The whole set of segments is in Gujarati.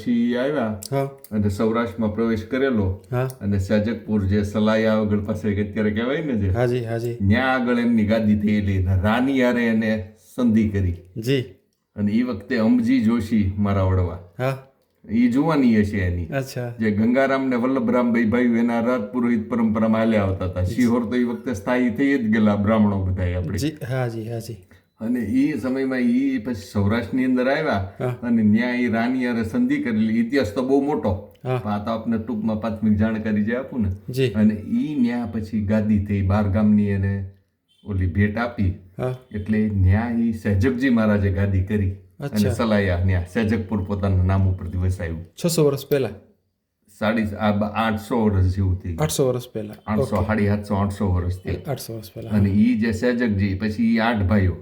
પછી આવ્યા અને સૌરાષ્ટ્રમાં પ્રવેશ કરેલો. અને સાજકપુર જે સલાયા આગળ પાસે અત્યારે કહેવાય ને જે હાજી હાજી. ત્યાં આગળ એમની ગાદી થયેલી રાની યારે એને સંધિ કરી. જી. અને એ વખતે અંબજી જોશી મારા વડવા. એ જોવાની હશે એની. જે ગંગારામ ને વલ્લભરામભાઈ ભાઈ એના રાત પુરોહિત પરંપરામાં હાલ્યા આવતા હતા. શિહોર તો એ વખતે સ્થાયી થઈ જ ગયેલા બ્રાહ્મણો બધા આપણે. હાજી હાજી. અને એ સમયમાં એ પછી સૌરાષ્ટ્રની અંદર આવ્યા અને ન્યાય એ રાની હારે સંધિ કરેલી ઇતિહાસ તો બહુ મોટો. આ તો આપને ટૂંકમાં પ્રાથમિક જાણકારી જે આપું ને. અને એ ન્યા પછી ગાદી થઈ બાર ગામની એને ઓલી ભેટ આપી. એટલે ન્યા ઈ સહેજકજી મહારાજે ગાદી કરી અને સલાયા ન્યા. સહેજકપુર પોતાના નામ ઉપરથી વસાયું. છસો વર્ષ પહેલા? સાડી આઠસો વર્ષ જેવું થઈ આઠસો વર્ષ પહેલા. આઠસો સાડી સાતસો આઠસો વર્ષથી આઠસો વર્ષ પહેલા. અને ઈ જે સહેજકજી પછી ઈ આઠ ભાઈઓ.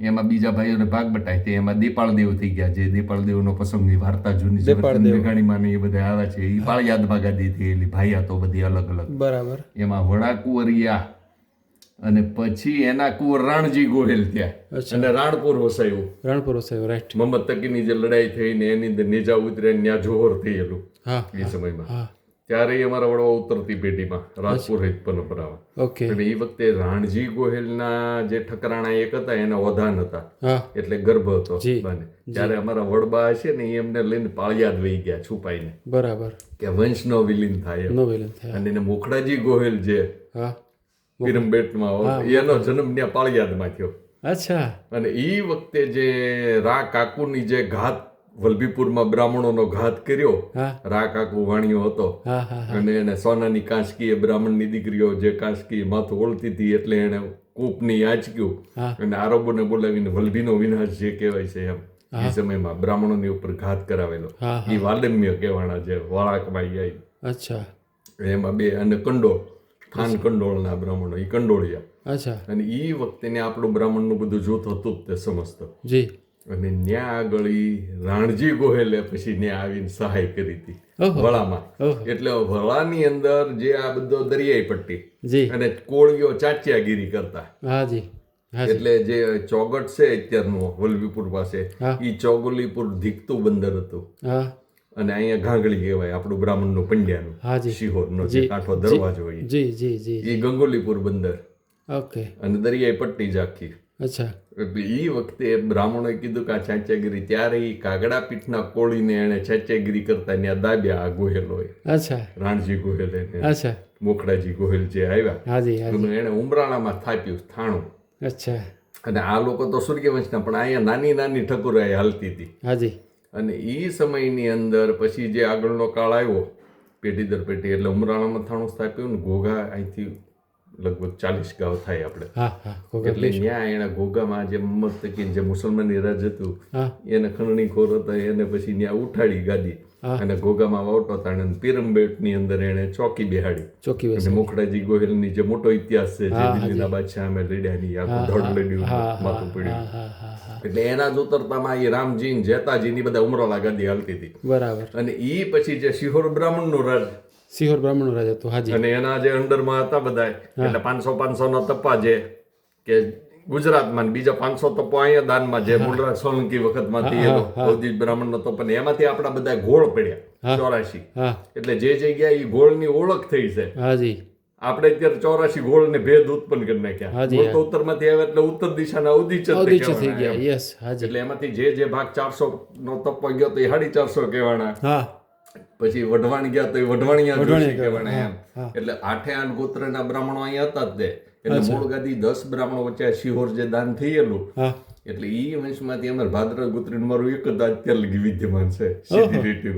એમાં બીજા ભાઈઓને ભાગ બટાય તે એમાં દેપાળદેવ થઈ ગયા જે દેપાળ દેવનો પ્રસંગની વાર્તા જૂની છે. દેપાળ દેવ. મેઘાણીમાં ને એ બધા આવે છે. એ પાળિયાદમાં ગાદી થયેલી ભાઈયા તો બધી અલગ અલગ. બરાબર. એમાં વડા કુંવરિયા અને પછી એના કુંવર રાણજી ગોહેલ ત્યાં અને રાણપુર વસાયું. રાણપુર વસાયું રાઈટ મહમ્મદ તકીની જે લડાઈ થઈ ને એની અંદર નેજા ઉતરે ત્યાં જોહર થયેલું. હા. એ સમયમાં. હા. ત્યારે અમારા વડવા ઉતરતી પેઢીમાં રાજપુરોહિત પરંપરામાં. ઓકે. અને એ વખતે રાણજી ગોહેલના જે ઠકરાણા એક હતા એના વધાન હતા. એટલે ગર્ભ હતો. ત્યારે અમારા વડબા છે ને એ એમને લઈને પાળિયાદ વહી ગયા છુપાઈને. બરાબર. કે વંશ નો વિલીન થાય. અને એને મોખડાજી ગોહેલ જે હા. પીરમબેટમાં એનો જન્મ ત્યાં પાળિયાદમાં થયો. અચ્છા. અને એ વખતે જે રા કાકુની જે ઘાત વલભીપુરમાં બ્રાહ્મણોનો ઘાત કર્યો રા કાકુ વાણિયો હતો. અને એને સોનાની કાંસકી એ બ્રાહ્મણની દીકરીઓ જે કાંસકી માથું ઓળતી હતી એટલે એને કૂપની આંચક્યું. અને આરોપોને બોલાવીને વલભીનો વિનાશ જે કહેવાય છે એમ એ સમયમાં બ્રાહ્મણોની ઉપર ઘાત કરાવેલો. એ વાલમ્ય કહેવાના જે વાળાકમાં આવી અચ્છા. એમાં બે અને કંડોળ ખાન કંડોળના બ્રાહ્મણો એ કંડોળિયા. અચ્છા. અને એ વખતે ને આપણું બ્રાહ્મણનું બધું જૂથ હતું તે સમજતો જી. અને ન્યા આગળ રાણજી ગોહેલે પછી ન્યા આવીને સહાય કરી હતી. વળામાં. એટલે વળાની અંદર જે આ બધો દરિયાઈ પટ્ટી અને કોળીઓ ચાંચિયાગીરી કરતા. એટલે જે ચોગટ છે અત્યારનું વલભીપુર પાસે એ ઈ ચોગલીપુર ધીકતું બંદર હતું. અને અહીંયા ઘાંગળી કહેવાય આપણું બ્રાહ્મણનું પંડ્યાનું. શિહોરનો જે. કાંઠો દરવાજો એ ગંગોલીપુર બંદર. ઓકે. અને દરિયાઈ પટ્ટી જ આખી. અચ્છા. એ વખતે બ્રાહ્મણોએ કીધું કે આ છાંચાગીરી ત્યારે એ કાગડા પીઠના કોળીને એને છાંચાગીરી કરતા ત્યાં દાબ્યા આ ગોહેલોએ. અચ્છા. રાણજી ગોહેલ એને અચ્છા. મોખડાજી ગોહેલ જે આવ્યા એને ઉમરાણામાં થાપ્યું થાણું. અચ્છા. અને આ લોકો તો સૂર્યવંશના પણ અહીંયા નાની નાની ઠકુરાએ હાલતી હતી. હાજી. અને એ સમયની અંદર પછી જે આગળનો કાળ આવ્યો પેઢી દર પેઢી એટલે ઉમરાણામાં થાણું સ્થાપ્યું ને ઘોઘા અહીંથી લગભગ ચાલીસ ગાવ થાય આપણે. એટલે ત્યાં એના ઘોઘામાં જે મસ્ત કે જે મુસલમાની રાજ હતું એને ખણણી ખોર હતા એને પછી ત્યાં ઉઠાડી ગાડી અને ઘોઘામાં વાવટો તાણે પીરમબેટની અંદર એને ચોકી બેહાડી. ચોકી અને મોખડાજી ગોહિલની જે મોટો ઇતિહાસ છે જે દિલ્હીના બાદશાહ અમે લડ્યાની આખું ધડ લડ્યું માથું પડ્યું. એટલે એના જ ઉતરતામાં એ રામજી ને જેતાજીની બધા ઉમરોલા ગાદી હાલતી હતી. બરાબર. અને એ પછી જે શિહોર બ્રાહ્મણનું રાજ સિહોર બ્રાહ્મણો રાજા તો હાજી. અને એના જે અંડરમાં હતા બધા એટલે પાંચસો પાંચસો નો તપ્પા જે કે ગુજરાતમાં બીજા પાંચસો તપ્પો અહીંયા દાનમાં જે મુંડરા સોલંકી વખતમાંથી એનો અવધિ બ્રાહ્મણનો તપ અને એમાંથી આપણા બધા ગોળ પડ્યા ચોરાશી. એટલે જે જગ્યાએ ઈ ગોળની ઓળખ થઈ છે હાજી. આપણે અત્યારે ચોરાશી ગોળ ને ભેદ ઉત્પન્ન કરી નાખ્યા. તો ગોળ તો ઉત્તરમાંથી આવે એટલે ઉત્તર દિશાના ઉદિચ જ થઈ ગયા. યસ હાજી. એટલે એમાંથી જે જે ભાગ ચારસો નો તપ્પો ગયો તો એ સાડી ચારસો કહેવાના. પછી વઢવાણ ગયા તો એ વઢવાણિયા જોશી કહેવાય એમ. એટલે આઠે આઠ ગોત્રના બ્રાહ્મણો અહીંયા હતા જ તે. એટલે મૂળ ગાદી દસ બ્રાહ્મણો વચ્ચે શિહોર જે દાન થયેલું એટલે ઈ વંશમાંથી અમારે ભાદ્ર ગોત્રીનું મારું એક જ અત્યાર લગી વિદ્યમાન છે સીધી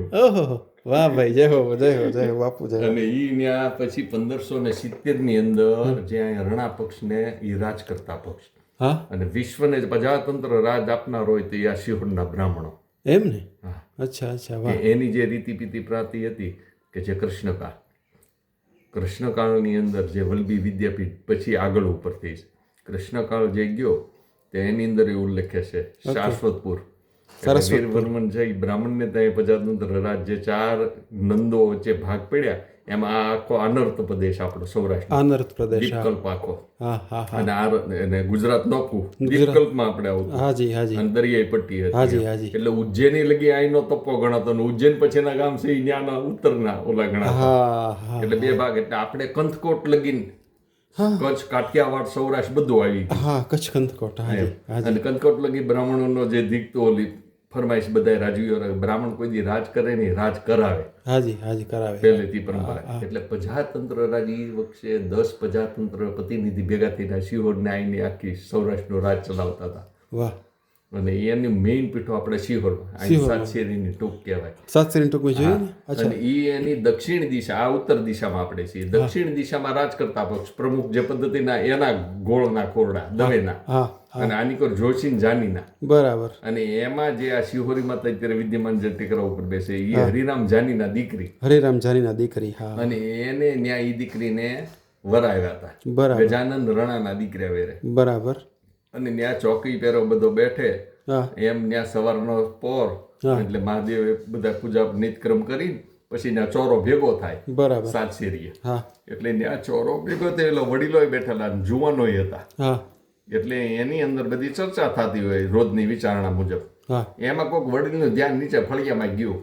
વાહ ભાઈ જય હો જય હો જય બાપુ જય અને ઈ ન્યા પછી પંદરસો ને સિત્તેરની અંદર જે અહીંયા રણા પક્ષને ઈ રાજ કરતા પક્ષ. અને વિશ્વને પ્રજાતંત્ર રાજ આપનાર હોય તો આ આ શિહોરના બ્રાહ્મણો. એમ ને? હા. અચ્છા અચ્છા વાહ. એની જે રીતિ પીતિ પ્રાપ્તિ હતી કે જે કૃષ્ણકાળ. કૃષ્ણકાળની અંદર જે વલ્લભી વિદ્યાપીઠ પછી આગળ ઉપર થઈ છે. કૃષ્ણકાળ જે ગયો તે એની અંદર એવું ઉલ્લેખે છે શાશ્વતપુર. વીરવર્મન છે એ બ્રાહ્મણને ત્યાં પ્રજાતંત્ર રાજ જે ચાર નંદો વચ્ચે ભાગ પડ્યા એમાં આખો અનર્થ પ્રદેશ આપણો સૌરાષ્ટ્ર. અનર્થ પ્રદેશ હા. દીપકલ્પ આખો. અને આ અને ગુજરાત નોખું દીપકલ્પમાં આપણે આવું હાજી હાજી. અને દરિયાઈ પટ્ટી હતી. હાજી હાજી. એટલે ઉજ્જૈની લગી આઈનો તપ્પો ગણાતો ને ઉજ્જૈન પછીના ગામ છે ના ન્યાના ઉત્તરના ઓલા ગણા એટલે બે ભાગ. એટલે આપણે કંથકોટ લગીન કચ્છ કાઠિયાવાડ સૌરાષ્ટ્ર બધું આવી હા કચ્છ કંથકોટ. હાજી હાજી. અને કંથકોટ લગી બ્રાહ્મણોનો જે દીકતો ઓલી ફરમાઈશ બધા રાજવીઓ બ્રાહ્મણ કોઈ દી રાજ કરે નહીં રાજ કરાવે. હાજી હાજી કરાવે. પહેલેથી પરંપરા. એટલે પ્રજાતંત્ર રાજ વખતે દસ પ્રજાતંત્ર પ્રતિનિધિ ભેગા થઈને શિહોરને ન્યાયની આખી સૌરાષ્ટ્રનો રાજ ચલાવતા હતા. વાહ. અને એની મેઇન પીઠો આપણે શિહોરમાં અહીં સાતશેરીની ટૂંક કહેવાય. સાત શ્રેણી જોઈએ અને ઈ એની દક્ષિણ દિશા આ ઉત્તર દિશામાં આપણે છીએ. દક્ષિણ દિશામાં રાજકર્તા પક્ષ પ્રમુખ જે પદ્ધતિના એના ગોળના કોરડા દવેના. અને આનીકોર જોશીન જાનીના. બરાબર. અને એમાં જે આ શિહોરી માતા અત્યારે વિદ્યમાન જે ટેકરા ઉપર બેસે એ હરિરામ જાનીના દીકરી. હરિરામ જાનીના દીકરી હા. અને એને ન્યાય દીકરીને વરાવ્યા હતા. બરાબર. ગજાનંદ રણાના દીકરા વેરે. બરાબર. અને ત્યાં ચોકી પેરો બધો બેઠે એમ ત્યાં સવારનો પોર એટલે મહાદેવ બધા પૂજા નિતક્રમ કરી પછી ત્યાં ચોરો ભેગો થાય બરાબર. સાત શેરીએ. એટલે ત્યાં ચોરો ભેગો થયો એટલે વડીલો બેઠેલા જુવાનો હતા. એટલે એની અંદર બધી ચર્ચા થતી હોય રોજની વિચારણા મુજબ. એમાં કોઈક વડીલનું ધ્યાન નીચે ફળિયામાં ગયું.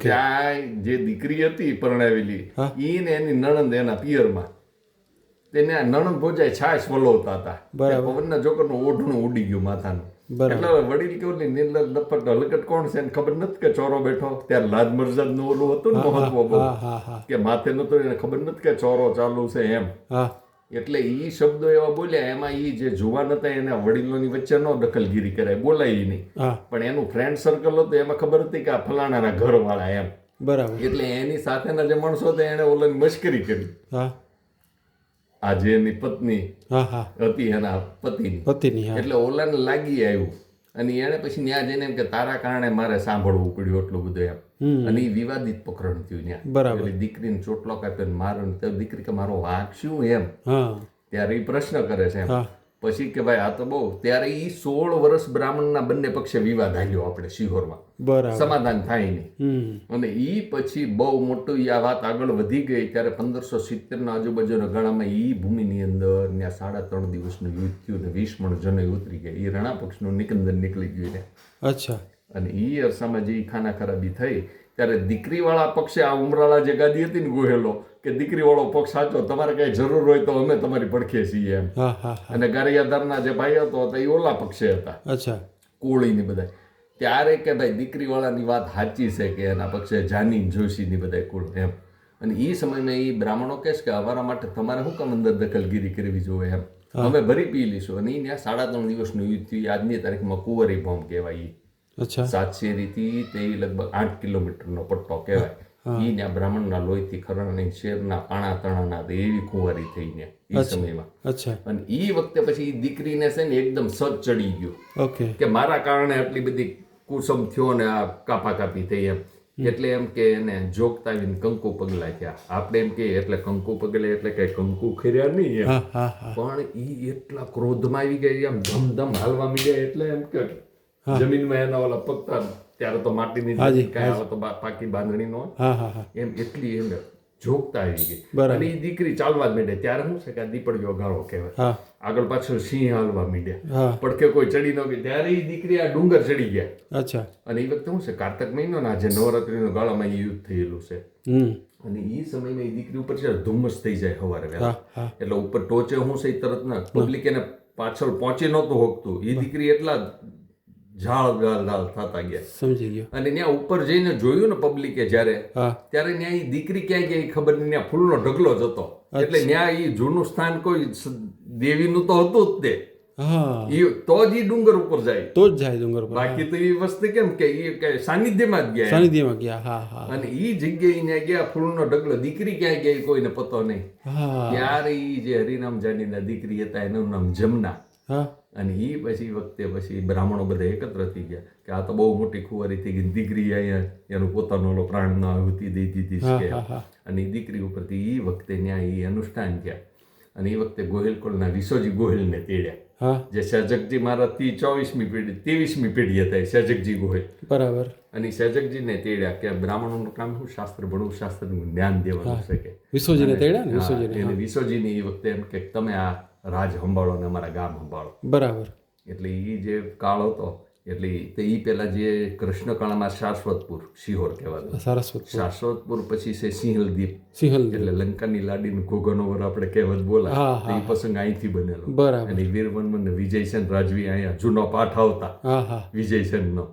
ત્યાં જે દીકરી હતી પરણાવેલી. ઈ ને એની નણંદ એના પિયરમાં. તેને નણંદ ભોજાય છાશ વલોવતા હતા. પવનના જોકરનું ઓઢણું ઉડી ગયું માથાનું. એટલે વડીલ કેવું ને નીલર નફટ હલકટ કોણ છે? ખબર નથી કે ચોરો બેઠો. ત્યારે લાજ મરજાદનું ઓલું હતું ને મહત્વ કે માથે નતો એને ખબર નથી કે ચોરો ચાલુ છે એમ. એટલે ઈ શબ્દો એવા બોલ્યા એમાં એ જે જુવાન હતા એના વડીલોની વચ્ચે નો દખલગીરી કરાય બોલાય નહીં. પણ એનું ફ્રેન્ડ સર્કલ હતું એમાં ખબર હતી કે આ ફલાણાના ઘરવાળા એમ. બરાબર. એટલે એની સાથેના જે માણસો હતા એને ઓલાની મશ્કરી કરી. હા આ જે એની પત્ની હતી એના પતિની. પતિની એટલે ઓલાને લાગી આવ્યું. અને એને પછી ત્યાં જઈને એમ કે તારા કારણે મારે સાંભળવું પડ્યું એટલું બધું એમ. અને એ વિવાદિત પ્રકરણ થયું ત્યાં. બરાબર. દીકરીને ચોટલો કાપ્યો મારો દીકરી કે મારો વાંક શું એમ? ત્યારે એ પ્રશ્ન કરે છે એમ. પછી કે ભાઈ આ તો બહુ. ત્યારે એ સોળ વર્ષ બ્રાહ્મણના બંને પક્ષે વિવાદ આવ્યો આપણે શિહોરમાં. સમાધાન થાય નહીં. અને એ પછી બહુ મોટું આ વાત આગળ વધી ગઈ ત્યારે પંદરસો સિત્તેરના આજુબાજુના ગાળામાં ઈ ભૂમિની અંદર ત્યાં સાડા ત્રણ દિવસનું યુદ્ધ થયું ને વીસ મણ જનોય ઉતરી ગયા. એ રણા પક્ષનું નિકંદન નીકળી ગયું ને અચ્છા. અને ઈ અરસામાં જે ખાના ખરાબી થઈ ત્યારે દીકરીવાળા પક્ષે આ ઉમરાળા જે ગાદી હતી ને ગુહેલો કે દીકરીવાળો પક્ષ સાચો તમારે કઈ જરૂર હોય તો અમે તમારી પડખે છીએ એમ. અને ગારિયાદારના જે ભાઈ હતો એ ઓલા પક્ષે હતા. અચ્છા. કોળીની બધા ત્યારે કે ભાઈ દીકરીવાળાની વાત સાચી છે કે એના પક્ષે જાની જોશીની બધા કુળ એમ. અને એ સમયમાં એ બ્રાહ્મણો કહેશ કે અમારા માટે તમારે શું કામ અંદર દખલગીરી કરવી જોઈએ એમ. અમે ભરી પી લઈશું. અને એ ત્યાં સાડા ત્રણ દિવસનું યુદ્ધ થયું. આજની તારીખમાં કુંવરી ભોમ કહેવાય અચ્છા. રીતિ તે લગભગ આઠ કિલોમીટરનો પટ્ટો કહેવાય. એ ત્યાં બ્રાહ્મણના લોહીથી ખરણની શેરના પાણા તણાના એવી કુંવારી થઈને એ સમયમાં. અને ઈ વખતે પછી દીકરીને છે ને એકદમ સજ ચડી ગયું. કે મારા કારણે આટલી બધી કુસમ થયો ને આ કાપા કાપી થઈ એમ. એટલે એમ કે એને જોગતા આવીને કંકુ પગલા થયા. આપણે એમ કે એટલે કંકુ પગલે એટલે કઈ કંકુ ખર્યા નહીં એમ. પણ એ એટલા ક્રોધમાં આવી ગયા એમ ધમધમ હાલવા માંડ્યા એટલે એમ કે જમીનમાં એના ઓલા પગતા ત્યારે તો માટીની કાંઈ આવે તો પાકી બાંધણી નો એમ એટલી એમ જોગતા આવી ગઈ. અને એ દીકરી ચાલવા જ માંડે ત્યારે શું છે કે આ દીપડીઓ ગાળો કહેવાય. આગળ પાછળ સિંહ હાલવા માંડ્યા. પડખે કોઈ ચડી ન ગઈ. ત્યારે એ દીકરી આ ડુંગર ચડી ગયા. અચ્છા. અને એ વખતે શું છે કાર્તક મહિનો ના નવરાત્રી નવરાત્રીનો ગાળામાં યુદ્ધ થયેલું છે. અને એ સમયમાં એ દીકરી ઉપર છે ધુમ્મસ થઈ જાય સવારે વહેલા. એટલે ઉપર ટોચે હું છે તરત ના પબ્લિક એને પાછળ પહોંચી નહોતું હોકતું એ દીકરી એટલા ઝાળ ગાળ ગાળ થતા ગયા. સમજી ગયો. અને ત્યાં ઉપર જઈને જોયું ને પબ્લિકે જ્યારે ત્યારે ત્યાં એ દીકરી ક્યાં ગઈ ખબર નહીં ત્યાં ફૂલનો ઢગલો જ હતો. એટલે ત્યાં એ જૂનું સ્થાન કોઈ દેવીનું તો હતું જ તે. તો જ ડુંગર ઉપર જાય. તો જ જાય ડુંગર ઉપર બાકી તો એ વસ્તુ કેમ કે એ કે સાનિધ્યમાં જ ગયા સાનિધ્યમાં ગયા હા હા. અને ઈ જગ્યાએ ને ગયા ફૂલનો ઢગલો. દીકરી ક્યાં ગઈ કોઈને પતો નહીં. ત્યારે ઈ જે હરિનામ જાનીના દીકરી હતા એનું નામ જમના. અને એ પછી વખતે પછી બ્રાહ્મણો બધા એકત્ર થઈ ગયા કે આ તો બહુ મોટી ખુવારી થઈ ગઈ દીકરી અહીંયા એનું પોતાનો ઓલો પ્રાણનો આહુતિ દઈ દીધી હા અને એ દીકરી ઉપરથી એ વખતે ન્યા એ અનુષ્ઠાન થયા. અને એ વખતે ગોહિલકોળના વિસોજી ગોહિલને તેડ્યા. જે જે મારા મહારાજથી ચોવીસમી પેઢી ત્રેવીસમી પેઢી હતા એ ગોહિલ. બરાબર. અને સર્જકજીને તેડ્યા કે બ્રાહ્મણોનું કામ શું? શાસ્ત્ર ભણવું શાસ્ત્રનું જ્ઞાન દેવાનું છે કે. વિશ્વજીને તેડ્યા ને? હા, વિશ્વજીને એ વખતે એમ કે તમે આ રાજ સંભાળો ને અમારા ગામ સંભાળો. બરાબર. એટલે એ જે કાળ હતો એટલે તે એ પેલા જે કૃષ્ણકાળમાં શાશ્વતપુર શિહોર કહેવાતું. સારસ્વત શાશ્વતપુર પછી છે સિંહલદીપ. સિંહલ એટલે લંકાની લાડીને ઘોઘનોવર આપણે કહેવત બોલા એ પ્રસંગ અહીંથી બનેલો. બરાબર. અને વીરવર્મન વિજયસેન રાજવી અહીંયા જૂનો પાઠ આવતા. વિજયસેનનો.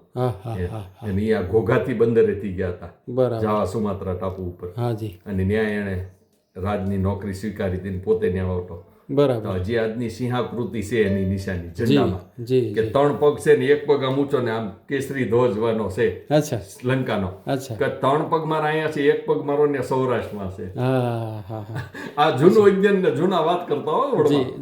અને એ આ ઘોઘાથી બંદરેથી ગયા હતા. જાવા સુમાત્રા ટાપુ ઉપર. અને ન્યાય એણે રાજની નોકરી સ્વીકારી હતી પોતે ન્યાય આવતો બરાબર. હજી આજની સિંહાકૃતિ છે એની નિશાની ઝંડામાં. કે ત્રણ પગ છે ને એક પગ આમ ઊંચો ને આમ કેસરી ધ્વજવાનો છે અચ્છા. લંકાનો. અચ્છા. કે ત્રણ પગ મારા અહીંયા છે એક પગ મારો ને સૌરાષ્ટ્રમાં છે. આ જૂનું વિજ્ઞાન ને જૂના વાત કરતા હો વડવા. જી